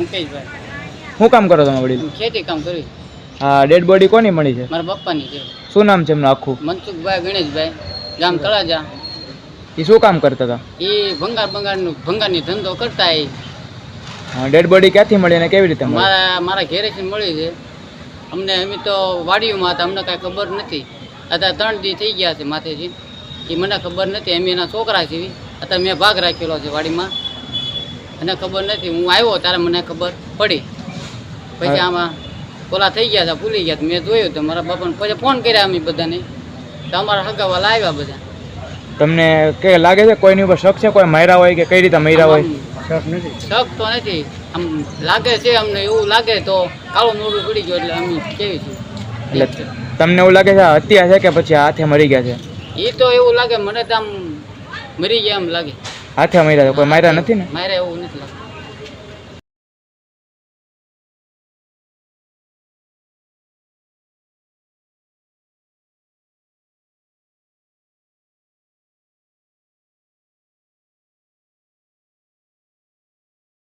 મુકેશભાઈ. શું કામ કરો તમે વડીલ? ખેતી કામ કર્યું હા ડેડ બોડી કોની મળી છે? મારા પપ્પાની છે. શું નામ છે એમનું આખું? મનસુખભાઈ ગણેશભાઈ ગામ તળાજા. એ શું કામ કરતા હતા? એ ભંગાર ભંગારનું ભંગારની ધંધો કરતા એ ડેડ બોડી ક્યાંથી મળી અને કેવી રીતે મારા મારા ઘેરેથી મળી છે. અમને અમે તો વાડીઓમાં હતા અમને કાંઈ ખબર નથી. અત્યારે ત્રણ દી થઈ ગયા છે માથેથી. એ મને ખબર નથી અમે એના છોકરા છીએ. અત્યારે મેં ભાગ રાખેલો છે વાડીમાં. મને ખબર નથી. હું આવ્યો ત્યારે મને ખબર પડી. પછી આમાં ઓલા થઈ ગયા હતા ભૂલી ગયા. મેં જોયું તો મારા બાપાને પછી ફોન કર્યા અમે બધાને. તો અમારા હગાવાલા આવ્યા બધા. તમને કે લાગે છે કોઈની ઉપર શક છે? કોઈ માર્યા હોય કે કઈ રીતે માર્યા હોય? આમ શક તો નથી. આમ લાગે છે અમને એવું લાગે તો કાળું મોડું પડી ગયું એટલે અમે કેવી છું એટલે તમને એવું લાગે છે આ હત્યા છે કે પછી હાથે મરી ગયા છે? એ તો એવું લાગે મને તો આમ મરી ગયા એમ લાગે. હાથે મર્યા કોઈ માર્યા નથી ને? મારે એવું નથી.